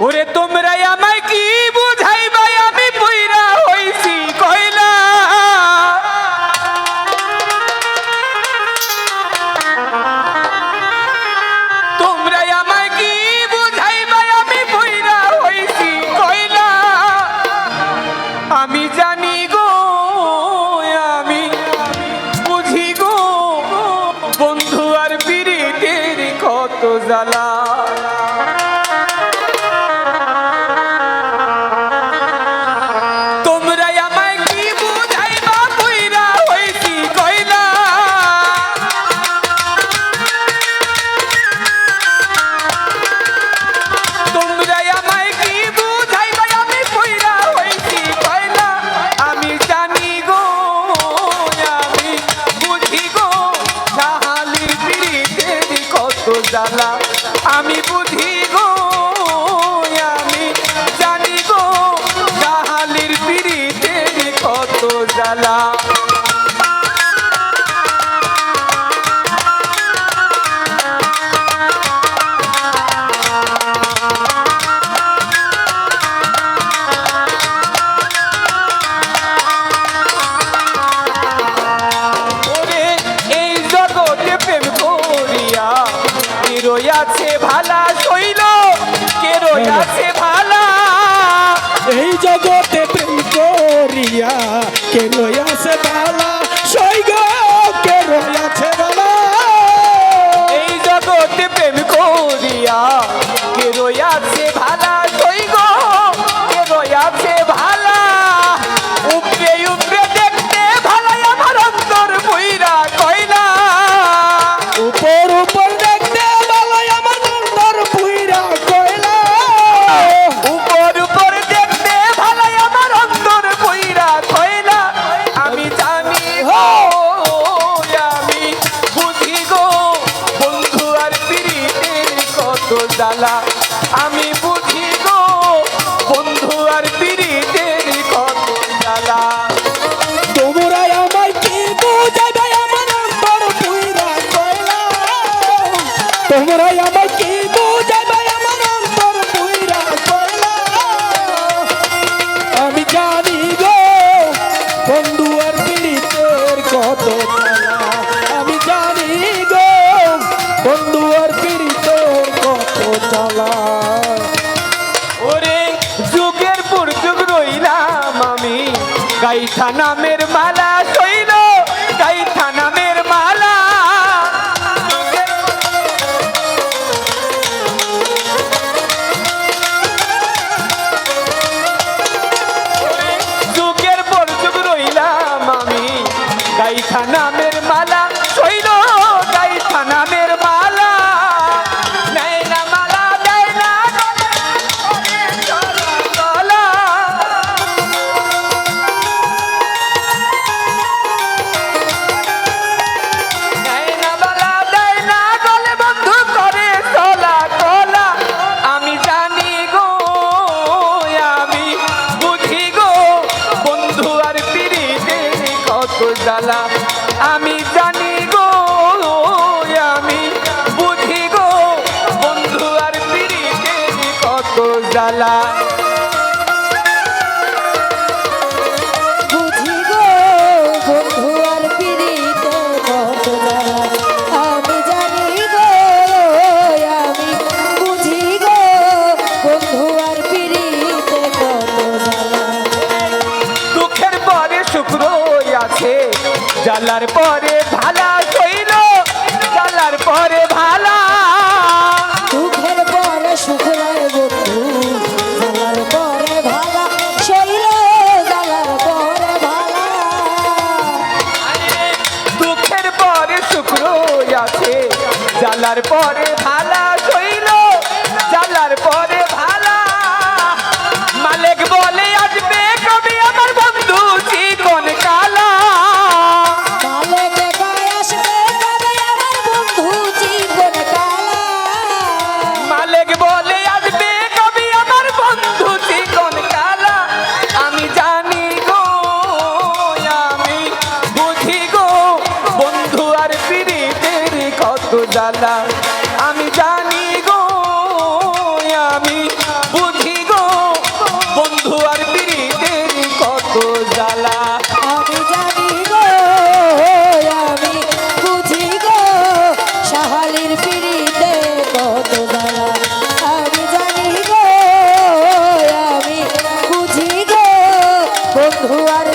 ওরে তোমরা আমায় কি বুঝাইবা? আমি পইরা হইছি, কইলা। তোমরা আমায় কি বুঝাইবা? আমি পইরা হইছি, কইলা। আমি জানি গো, আমি বুঝি গো, বন্ধু আর পিড়িতের কত জ্বালা। রইয়াছে ভালা শৈল কে আছে ভালা। এই জগতে প্রেম করিয়া কে আছে ভালা সৈগ কে আছে ভালা। এই জগতে প্রেম করিয়া জ্বালা আমি বুঝি গো, বন্ধু আর পিড়িতের কত জ্বালা। তোমরা আমায় কি বুঝাইবে আমার অন্তর পুইরা কইলা তোমরা আমায় কি বুঝাইবে গাইথা নামের মালা শৈল গাইথা নামের মালা। যুগের পর যুগ রইলাম আমি গাইথা নামের জ্বালা আমি জানি গো আমি বুঝি গো বন্ধু আর পিড়িতে কত জ্বালা। জ্বালার পরে ভালা শৈল জ্বালার পরে ভালা। দুঃখের পরে সুখ রয় বন্ধু জ্বালার পরে ভালা শৈল জ্বালার পরে ভালা। দুঃখের পরে শুক্র আছে জ্বালার পরে ভালা শৈল জ্বালা আমি জানি গো, আমি বুঝি গো, বন্ধু আর পিড়িতের কত জালা আমি জানি গো, আমি বুঝি গো, সাহালির কত আমি জানি গো, আমি বুঝি গো, বন্ধু আর